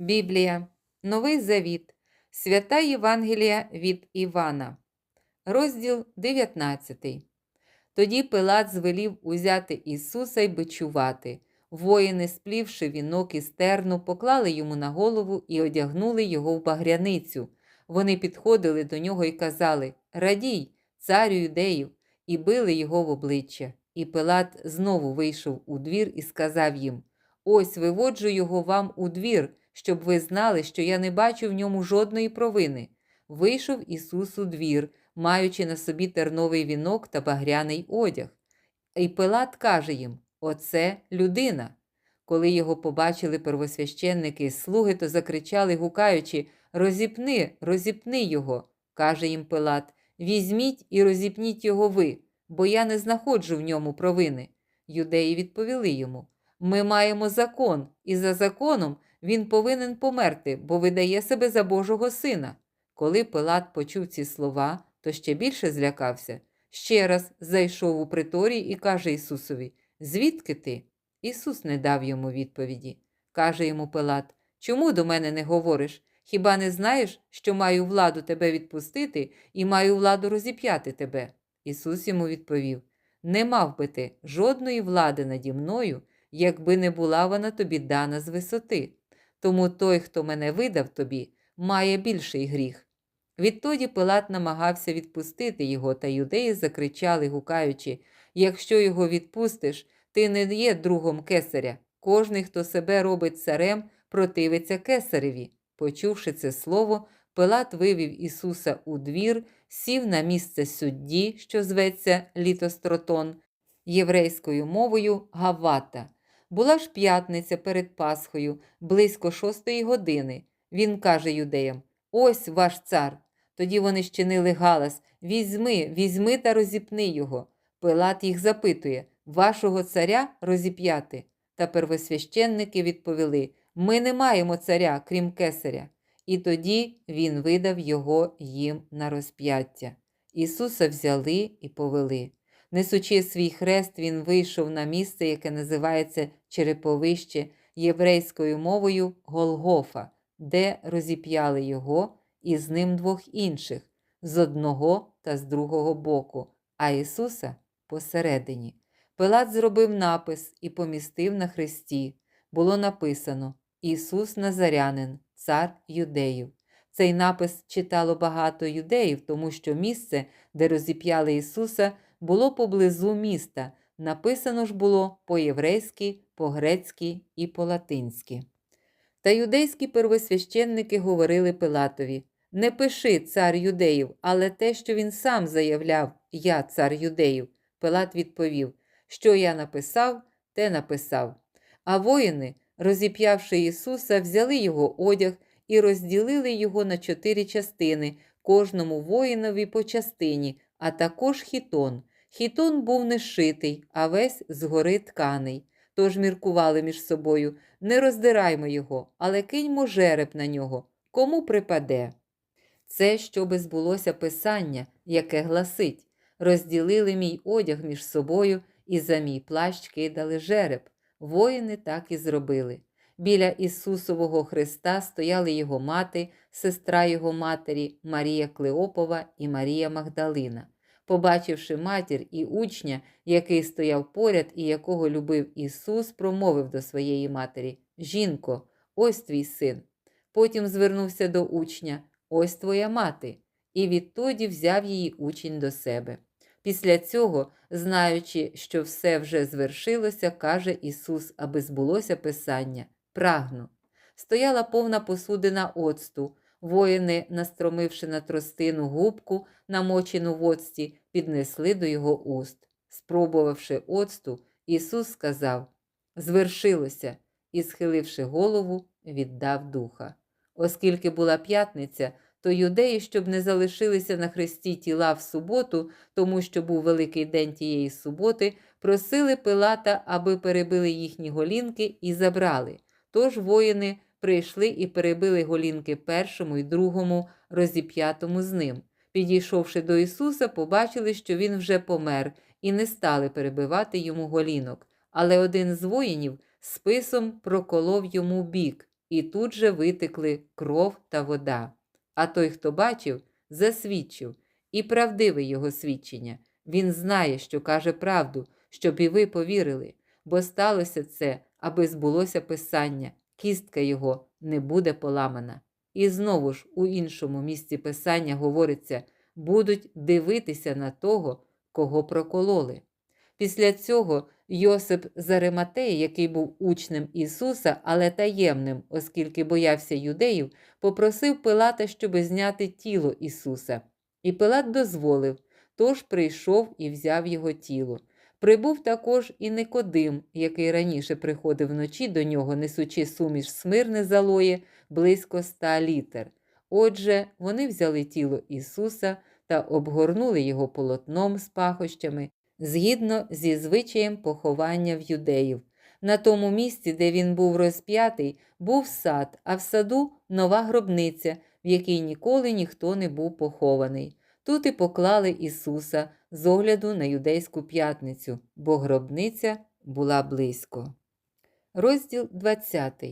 Біблія, Новий Завіт, Свята Євангелія від Івана, розділ 19. Тоді Пилат звелів узяти Ісуса й бичувати. Воїни, сплівши вінок із терну, поклали йому на голову і одягнули його в багряницю. Вони підходили до нього і казали Радій, царю юдеїв, і били його в обличчя. І Пилат знову вийшов у двір і сказав їм Ось виводжу його вам у двір, щоб ви знали, що я не бачу в ньому жодної провини. Вийшов Ісус у двір, маючи на собі терновий вінок та багряний одяг. І Пилат каже їм: Оце людина. Коли його побачили первосвященники і слуги, то закричали, гукаючи Розіпни, розіпни його. каже їм Пилат, візьміть і розіпніть його ви, бо я не знаходжу в ньому провини. Юдеї відповіли йому: Ми маємо закон, і за законом він повинен померти, бо видає себе за Божого сина. Коли Пилат почув ці слова, то ще більше злякався. Ще раз зайшов у приторій і каже Ісусові: Звідки ти? Ісус не дав йому відповіді. Каже йому Пилат: Чому до мене не говориш? Хіба не знаєш, що маю владу тебе відпустити і маю владу розіп'яти тебе? Ісус йому відповів: Не мав би ти жодної влади наді мною, якби не була вона тобі дана з висоти. Тому той, хто мене видав тобі, має більший гріх. Відтоді Пилат намагався відпустити його, та юдеї закричали, гукаючи: Якщо його відпустиш, ти не є другом кесаря. Кожний, хто себе робить царем, противиться кесареві. Почувши це слово, Пилат вивів Ісуса у двір, сів на місце судді, що зветься Літостротон, єврейською мовою Гавата. Була ж п'ятниця перед Пасхою, близько шостої години. Він каже юдеям: Ось ваш цар. Тоді вони щинили галас: Візьми, візьми та розіпни його. Пилат їх запитує Вашого царя розіп'яти. Та первосвященники відповіли: Ми не маємо царя, крім кесаря. І тоді він видав його їм на розп'яття. Ісуса взяли і повели. Несучи свій хрест, він вийшов на місце, яке називається Череповище єврейською мовою Голгофа, де розіп'яли його і з ним двох інших з одного та з другого боку, а Ісуса посередині. Пилат зробив напис і помістив на хресті. Було написано Ісус Назарянин, цар юдеїв. Цей напис читало багато юдеїв, тому що місце, де розіп'яли Ісуса, було поблизу міста. Написано ж було по-єврейськи, по-грецьки і по-латинськи. Та юдейські первосвященники говорили Пилатові Не пиши цар юдеїв, але те, що він сам заявляв, я цар юдеїв. Пилат відповів, що я написав, те написав. А воїни, розіп'явши Ісуса, взяли його одяг і розділили його на чотири частини, кожному воїнові по частині, а також хітон. Хітон був не шитий, а весь згори тканий. Тож міркували між собою не роздираймо його, але киньмо жереб на нього. Кому припаде? Це щоби збулося писання, яке гласить розділили мій одяг між собою і за мій плащ кидали жереб. Воїни так і зробили. Біля Ісусового Христа стояли його мати, сестра його матері, Марія Клеопова і Марія Магдалина. Побачивши матір і учня, який стояв поряд і якого любив Ісус, промовив до своєї матері: Жінко, ось твій син. Потім звернувся до учня: Ось твоя мати, і відтоді взяв її учень до себе. Після цього, знаючи, що все вже звершилося, каже Ісус, аби збулося Писання прагну. Стояла повна посудина оцту. Воїни, настромивши на тростину губку, намочену в оцті, піднесли до його уст. Спробувавши оцту, Ісус сказав Звершилося, і, схиливши голову, віддав духа. Оскільки була п'ятниця, то юдеї, щоб не залишилися на хресті тіла в суботу, тому що був великий день тієї суботи, просили Пилата, аби перебили їхні голінки і забрали. Тож воїни прийшли і перебили голінки першому і другому, розіп'ятому з ним. Підійшовши до Ісуса, побачили, що Він вже помер, і не стали перебивати йому голінок. Але один з воїнів списом проколов йому бік. і тут же витекли кров та вода. А той, хто бачив, засвідчив, і правдиве його свідчення. Він знає, що каже правду, щоб і ви повірили, бо сталося це, аби збулося писання, кістка його не буде поламана. І знову ж у іншому місці писання говориться, будуть дивитися на того, кого прокололи. Після цього Йосип з Ариматеї, який був учнем Ісуса, але таємним, оскільки боявся юдеїв, попросив Пилата, щоби зняти тіло Ісуса. І Пилат дозволив, тож прийшов і взяв його тіло. Прибув також і Никодим, який раніше приходив вночі до нього, несучи суміш смирне залоє близько ста літр. Отже, вони взяли тіло Ісуса та обгорнули його полотном з пахощами, згідно зі звичаєм поховання в юдеїв. На тому місці, де він був розп'ятий, був сад, а в саду нова гробниця, в якій ніколи ніхто не був похований. Тут і поклали Ісуса з огляду на юдейську п'ятницю, бо гробниця була близько. Розділ 20.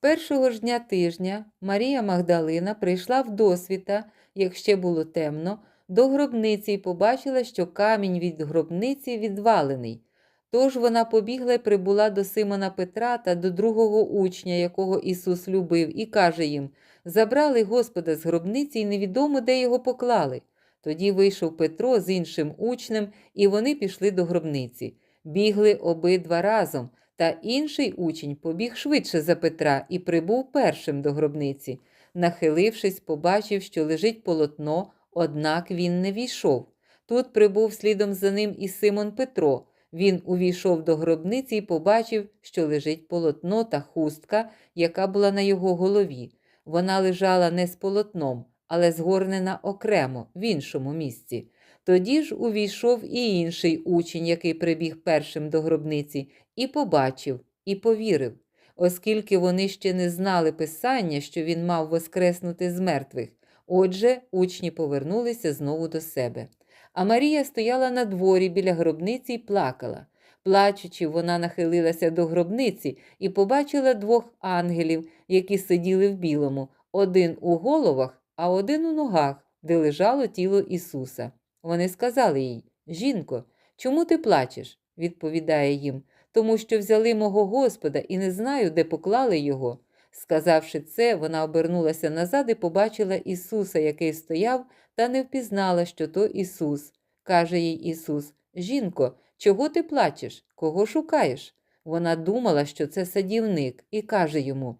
Першого ж дня тижня Марія Магдалина прийшла в досвіта, як ще було темно, до гробниці і побачила, що камінь від гробниці відвалений. Тож вона побігла і прибула до Симона Петра та до другого учня, якого Ісус любив, і каже їм: Забрали Господа з гробниці, і невідомо, де його поклали. Тоді вийшов Петро з іншим учнем, і вони пішли до гробниці. Бігли обидва разом, та інший учень побіг швидше за Петра і прибув першим до гробниці. Нахилившись, побачив, що лежить полотно, однак він не війшов. Тут прибув слідом за ним і Симон Петро. Він увійшов до гробниці і побачив, що лежить полотно та хустка, яка була на його голові. Вона лежала не з полотном, але згорнена окремо в іншому місці. Тоді ж увійшов і інший учень, який прибіг першим до гробниці, і побачив, і повірив, оскільки вони ще не знали писання, що він мав воскреснути з мертвих. Отже, учні повернулися знову до себе. А Марія стояла на дворі біля гробниці і плакала. Плачучи, вона нахилилася до гробниці і побачила двох ангелів, які сиділи в білому, один у головах, а один у ногах, де лежало тіло Ісуса. Вони сказали їй: Жінко, чому ти плачеш? відповідає їм, тому що взяли мого Господа і не знаю, де поклали його. Сказавши це, вона обернулася назад і побачила Ісуса, який стояв, та не впізнала, що то Ісус. Каже їй Ісус: Жінко, чого ти плачеш? Кого шукаєш? Вона думала, що це садівник, і каже йому: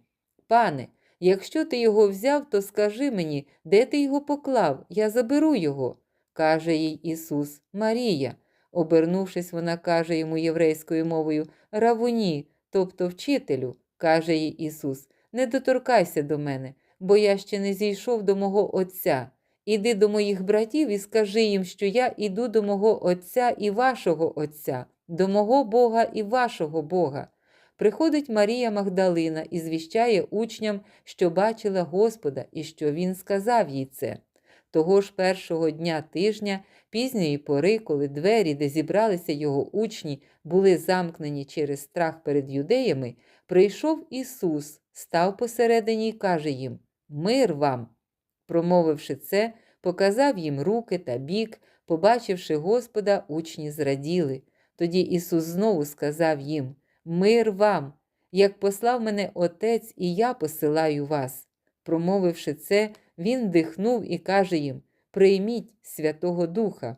Пане, якщо ти його взяв, то скажи мені, де ти його поклав, я заберу його. Каже їй Ісус, Марія. Обернувшись, вона каже йому єврейською мовою Равуні, тобто вчителю, каже їй Ісус, не доторкайся до мене, бо я ще не зійшов до мого Отця. Іди до моїх братів і скажи їм, що я іду до мого Отця і вашого Отця, до мого Бога і вашого Бога. Приходить Марія Магдалина і звіщає учням, що бачила Господа і що Він сказав їй це. Того ж першого дня тижня, пізньої пори, коли двері, де зібралися його учні, були замкнені через страх перед юдеями, прийшов Ісус, став посередині і каже їм: Мир вам! Промовивши це, показав їм руки та бік, побачивши Господа, учні зраділи. Тоді Ісус знову сказав їм: Мир вам! Як послав мене Отець, і я посилаю вас. Промовивши це, Він дихнув і каже їм: Прийміть Святого Духа.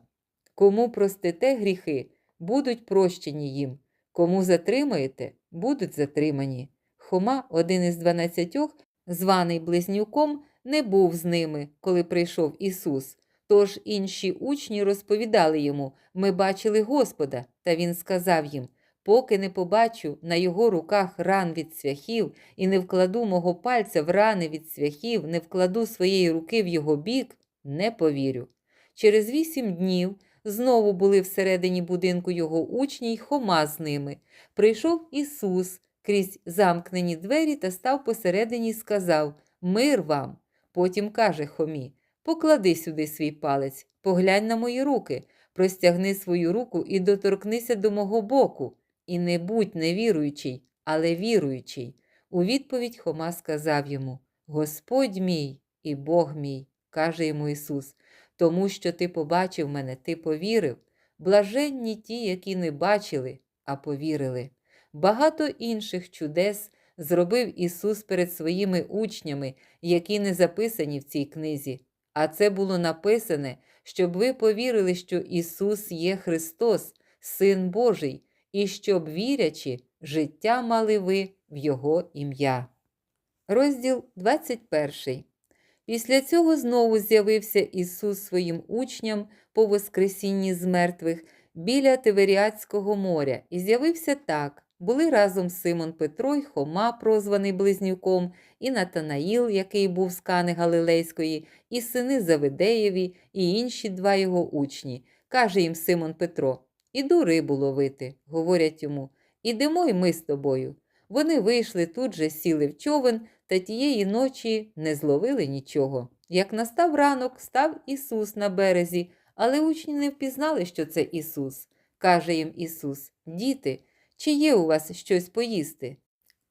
Кому простите гріхи, будуть прощені їм, кому затримаєте, будуть затримані. Хома, один із дванадцятьох, званий близнюком, не був з ними, коли прийшов Ісус. Тож інші учні розповідали йому Ми бачили Господа, та Він сказав їм Поки не побачу на його руках ран від цвяхів і не вкладу мого пальця в рани від цвяхів, не вкладу своєї руки в його бік, не повірю. Через вісім днів знову були всередині будинку його учні й Хома з ними. Прийшов Ісус крізь замкнені двері та став посередині і сказав Мир вам. Потім каже Хомі: Поклади сюди свій палець, поглянь на мої руки, простягни свою руку і доторкнися до мого боку. І не будь невіруючий, але віруючий. У відповідь Хома сказав йому: Господь мій і Бог мій, каже йому Ісус, тому що ти побачив мене, ти повірив. Блаженні ті, які не бачили, а повірили. Багато інших чудес зробив Ісус перед своїми учнями, які не записані в цій книзі. А це було написане, щоб ви повірили, що Ісус є Христос, Син Божий, і щоб, вірячи, життя мали ви в Його ім'я. Розділ 21. Після цього знову з'явився Ісус своїм учням по Воскресінні з мертвих біля Тиверіатського моря, і з'явився так. Були разом Симон Петро й Хома, прозваний Близнюком, і Натанаїл, який був з Кани Галилейської, і сини Завидеєві, і інші два його учні. Каже їм Симон Петро: Іду рибу ловити. Говорять йому, ідемо й ми з тобою. Вони вийшли тут же, сіли в човен, та тієї ночі не зловили нічого. Як настав ранок, став Ісус на березі, але учні не впізнали, що це Ісус. Каже їм Ісус: Діти, чи є у вас щось поїсти?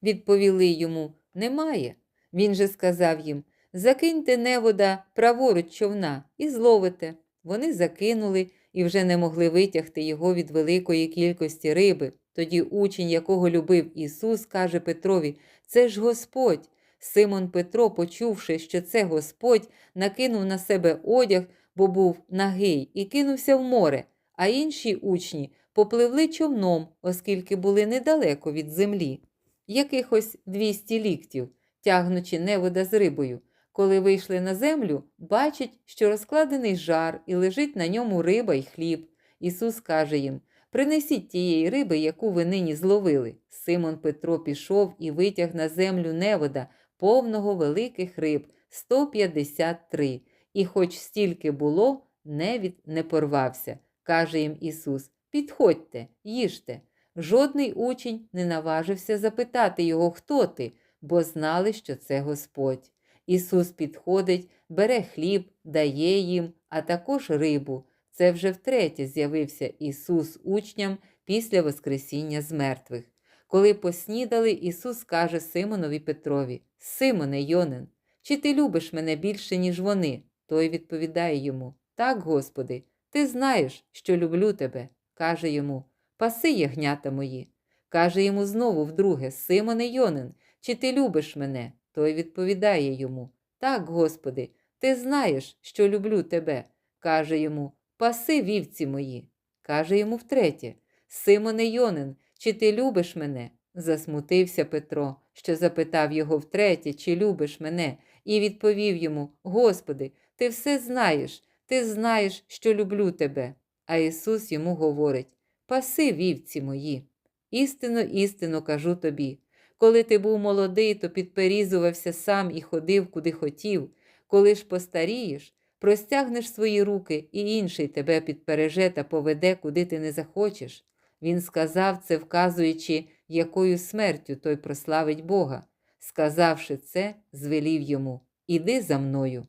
Відповіли йому Немає. Він же сказав їм Закиньте невода праворуч човна і зловите. Вони закинули і вже не могли витягти його від великої кількості риби. Тоді учень, якого любив Ісус, каже Петрові: Це ж Господь. Симон Петро, почувши, що це Господь, накинув на себе одяг, бо був нагий, і кинувся в море, а інші учні попливли човном, оскільки були недалеко від землі, якихось 200 ліктів, тягнучи невода з рибою. Коли вийшли на землю, бачать, що розкладений жар і лежить на ньому риба й хліб. Ісус каже їм: Принесіть тієї риби, яку ви нині зловили. Симон Петро пішов і витяг на землю невода, повного великих риб 153, і хоч стільки було, невід не порвався. Каже їм Ісус: Підходьте, їжте. Жодний учень не наважився запитати його, хто ти, бо знали, що це Господь. Ісус підходить, бере хліб, дає їм, а також рибу. Це вже втретє з'явився Ісус учням після Воскресіння з мертвих. Коли поснідали, Ісус каже Симонові Петрові: Симоне Йонин, чи ти любиш мене більше, ніж вони? Той відповідає йому: Так, Господи, ти знаєш, що люблю тебе. Каже йому: Паси ягнята мої. Каже йому знову вдруге: Симоне Йонин, чи ти любиш мене? Той відповідає йому: Так, Господи, ти знаєш, що люблю тебе. Каже йому: Паси вівці мої. Каже йому втретє: Симоне Йонин, чи ти любиш мене? Засмутився Петро, що запитав його втретє, чи любиш мене, і відповів йому: Господи, ти все знаєш, ти знаєш, що люблю тебе. А Ісус йому говорить: Паси вівці мої. Істинно, істинно кажу тобі. Коли ти був молодий, то підперізувався сам і ходив, куди хотів. Коли ж постарієш, простягнеш свої руки, і інший тебе підпереже та поведе, куди ти не захочеш. Він сказав це, вказуючи, якою смертю той прославить Бога. Сказавши це, звелів йому Іди за мною.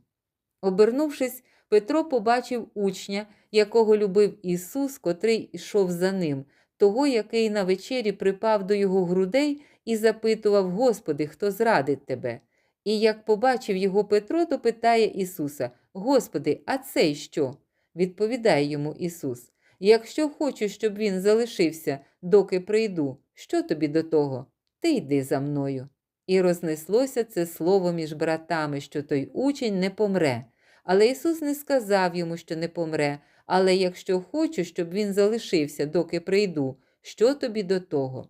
Обернувшись, Петро побачив учня, якого любив Ісус, котрий йшов за ним, того, який на вечері припав до його грудей і запитував Господи, хто зрадить тебе. І як побачив його Петро, то питає Ісуса: Господи, а цей що? Відповідає йому Ісус: Якщо хочу, щоб він залишився, доки прийду, що тобі до того? Ти йди за мною. І рознеслося це слово між братами, що той учень не помре. Але Ісус не сказав йому, що не помре, але якщо хочу, щоб він залишився, доки прийду, що тобі до того?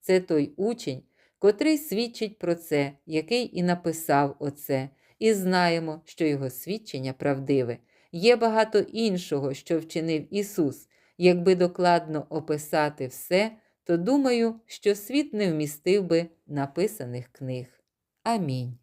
Це той учень, котрий свідчить про це, який і написав оце, і знаємо, що його свідчення правдиве. Є багато іншого, що вчинив Ісус. Якби докладно описати все, то думаю, що світ не вмістив би написаних книг. Амінь.